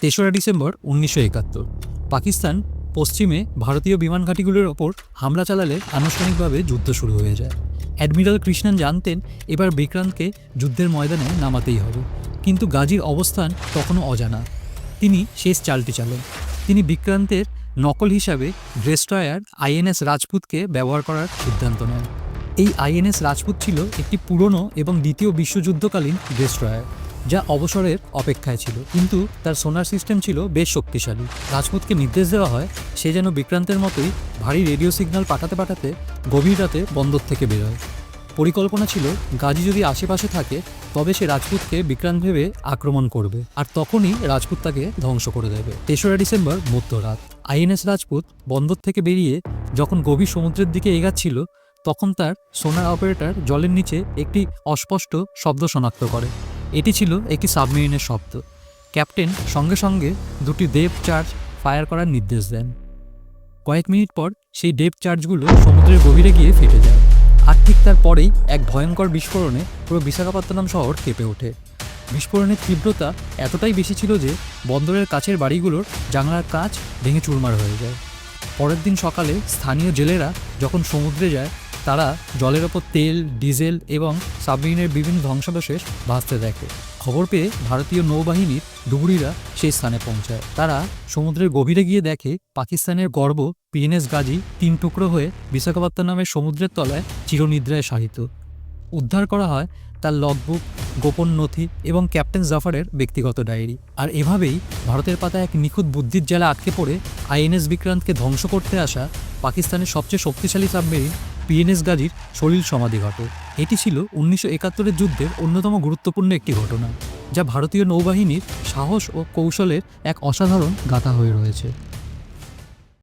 তেসরা ডিসেম্বর উনিশশো একাত্তর। পাকিস্তান পশ্চিমে ভারতীয় বিমান ঘাঁটিগুলোর ওপর হামলা চালালে আনুষ্ঠানিকভাবে যুদ্ধ শুরু হয়ে যায়। অ্যাডমিরাল কৃষ্ণন জানতেন, এবার বিক্রান্তকে যুদ্ধের ময়দানে নামাতেই হবে। কিন্তু গাজীর অবস্থান তখনও অজানা। তিনি শেষ চালটি চালেন। তিনি বিক্রান্তের নকল হিসাবে ড্রেস্ট্রয়ার আইএনএস রাজপুতকে ব্যবহার করার সিদ্ধান্ত নেন। এই আইএনএস রাজপুত ছিল একটি পুরনো এবং দ্বিতীয় বিশ্বযুদ্ধকালীন ডেস্ট্রয়ার যা অবসরের অপেক্ষায় ছিল। কিন্তু তার সোনার সিস্টেম ছিল বেশ শক্তিশালী। রাজপুতকে নির্দেশ দেওয়া হয়, সে যেন বিক্রান্তের মতোই ভারী রেডিও সিগন্যাল পাঠাতে পাঠাতে গভীর রাতে বন্দর থেকে বেরোয়। পরিকল্পনা ছিল, গাজী যদি আশেপাশে থাকে, তবে সে রাজপুতকে বিক্রান্ত ভেবে আক্রমণ করবে। আর তখনই রাজপুত তাকে ধ্বংস করে দেবে। তেসরা ডিসেম্বর, মধ্যরাত। আইএনএস রাজপুত বন্দর থেকে বেরিয়ে যখন গভীর সমুদ্রের দিকে এগাচ্ছিল, তখন তার সোনার অপারেটর জলের নিচে একটি অস্পষ্ট শব্দ শনাক্ত করে। এটি ছিল একটি সাবমেরিনের শব্দ। ক্যাপ্টেন সঙ্গে সঙ্গে দুটি দেব চার্জ ফায়ার করার নির্দেশ দেন। কয়েক মিনিট পর সেই ডেপ চার্জগুলো সমুদ্রের গভীরে গিয়ে ফেটে যায় আর ঠিক তার পরেই এক ভয়ঙ্কর বিস্ফোরণে পুরো বিশাখাপত্তনম শহর কেঁপে ওঠে। বিস্ফোরণের তীব্রতা এতটাই বেশি ছিল যে বন্দরের কাছের বাড়িগুলোর জানলার কাঁচ ভেঙে চুরমার হয়ে যায়। পরের দিন সকালে স্থানীয় জেলেরা যখন সমুদ্রে যায় তারা জলের ওপর তেল, ডিজেল এবং সাবমেরিনের বিভিন্ন ধ্বংসাবশেষ ভাসতে দেখে। খবর পেয়ে ভারতীয় নৌবাহিনীর ডুবুরিরা সেই স্থানে পৌঁছায়। তারা সমুদ্রের গভীরে গিয়ে দেখে পাকিস্তানের গর্ব পিএনএস গাজী তিন টুকরো হয়ে বিশাখাপত্তনমের সমুদ্রের তলায় চিরনিদ্রায় শায়িত। উদ্ধার করা হয় তার লগবুক, গোপন নথি এবং ক্যাপ্টেন জাফারের ব্যক্তিগত ডায়েরি। আর এভাবেই ভারতের পাতায় এক নিখুঁত বুদ্ধির জেলা আটকে পড়ে আইএনএস বিক্রান্তকে ধ্বংস করতে আসা পাকিস্তানের সবচেয়ে শক্তিশালী সাবমেরিন পিএনএস গাজীর শরীর সমাধি ঘটে। এটি ছিল উনিশশো একাত্তরের যুদ্ধের অন্যতম গুরুত্বপূর্ণ একটি ঘটনা, যা ভারতীয় নৌবাহিনীর সাহস ও কৌশলের এক অসাধারণ গাথা হয়ে রয়েছে।